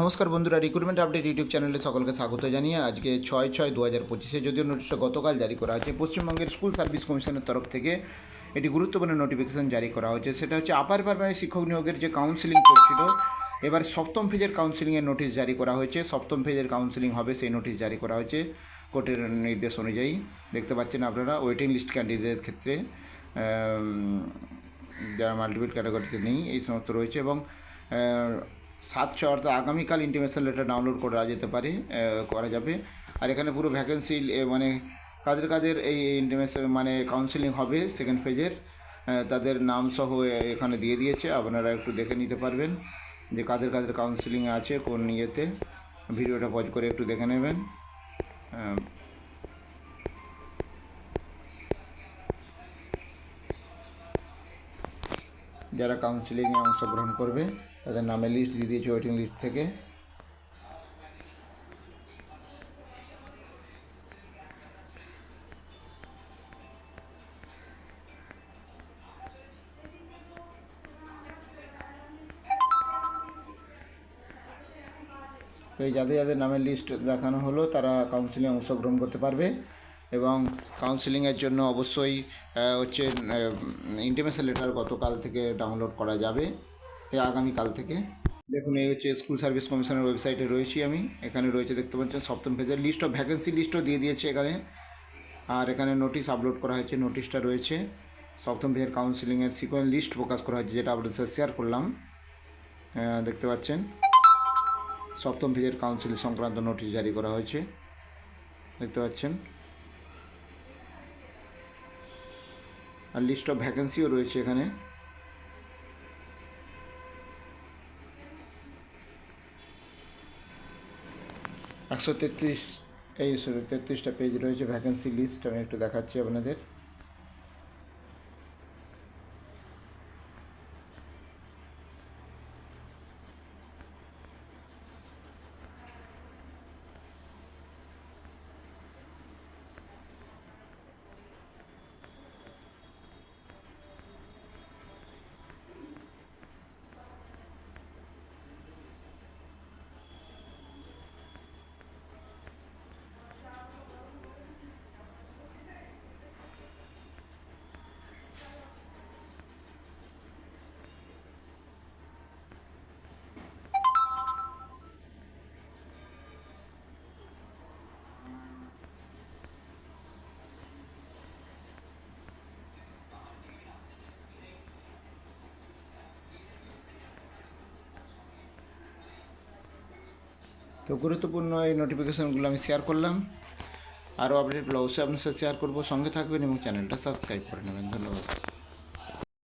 নমস্কার বন্ধুরা recruitment update YouTube চ্যানেলে সকলকে স্বাগত জানিয়ে আজকে ছয় ছয় দু হাজার পঁচিশে যদিও নোটিশটা গতকাল জারি করা হয়েছে, পশ্চিমবঙ্গের স্কুল সার্ভিস কমিশনের তরফ থেকে এটি গুরুত্বপূর্ণ নোটিফিকেশন জারি করা হয়েছে। সেটা হচ্ছে আপার প্রাইমারি শিক্ষক নিয়োগের যে কাউন্সিলিং চলছিল এবার সপ্তম ফেজের কাউন্সিলিংয়ের নোটিশ জারি করা হয়েছে। সপ্তম ফেজের কাউন্সিলিং হবে, সেই নোটিশ জারি করা হয়েছে কোর্টের নির্দেশ অনুযায়ী। দেখতে পাচ্ছেন আপনারা ওয়েটিং লিস্ট ক্যান্ডিডেটের ক্ষেত্রে যারা মাল্টিপল ক্যাটাগরিতে নেই, এই সমস্ত রয়েছে এবং আহ, সাত ছয় অর্থাৎ আগামীকাল ইন্টিমেশন লেটার ডাউনলোড করা যেতে পারে করা যাবে। আর এখানে পুরো ভ্যাকেন্সি মানে কাদের কাদের এই ইন্টিমেশন মানে কাউন্সিলিং হবে সেকেন্ড ফেজের তাদের নাম সহ এখানে দিয়ে দিয়েছে আপনারা একটু দেখে নিতে পারবেন যে কাদের কাদের কাউন্সিলিং আছে কোন ইয়েতে। ভিডিওটা পজ করে একটু দেখে নেবেন। যারা কাউন্সিলিংয়ে অংশগ্রহণ করবে, তাদের নামের লিস্ট দিয়ে দিয়েছে ওয়েটিং লিস্ট থেকে। তো যাদের যাদের নামের লিস্ট দেখানো হলো, তারা কাউন্সিলিংয়ে অংশগ্রহণ করতে পারবে। এবং কাউন্সিলিংয়ের জন্য অবশ্যই হচ্ছে ইন্টিমেশন লেটার গতকাল থেকে ডাউনলোড করা যাবে আগামীকাল থেকে। দেখুন, এই হচ্ছে স্কুল সার্ভিস কমিশনের ওয়েবসাইটে রয়েছি আমি। এখানে রয়েছে, দেখতে পাচ্ছেন, সপ্তম পেজের লিস্ট অফ ভ্যাকেন্সি লিস্টও দিয়ে দিয়েছে এখানে। আর এখানে নোটিশ আপলোড করা হয়েছে নোটিশটা রয়েছে। সপ্তম পেজের কাউন্সিলিংয়ের সিকোয়েন্স লিস্ট প্রকাশ করা হয়েছে, যেটা আপনাদের সাথে শেয়ার করলাম। দেখতে পাচ্ছেন, সপ্তম পেজের কাউন্সিল সংক্রান্ত নোটিশ জারি করা হয়েছে। দেখতে পাচ্ছেন আর লিস্ট অফ ভ্যাকেন্সিও রয়েছে এখানে। একশো তেত্রিশ, এই সরি তেত্রিশটা পেজ রয়েছে ভ্যাকেন্সি লিস্ট আমি একটু দেখাচ্ছি আপনাদের। তো গুরুত্বপূর্ণ এই নোটিফিকেশানগুলো আমি শেয়ার করলাম। আরও আপডেট অবশ্যই আপনার সাথে শেয়ার করব। সঙ্গে থাকবেন এবং চ্যানেলটা সাবস্ক্রাইব করে নেবেন। ধন্যবাদ।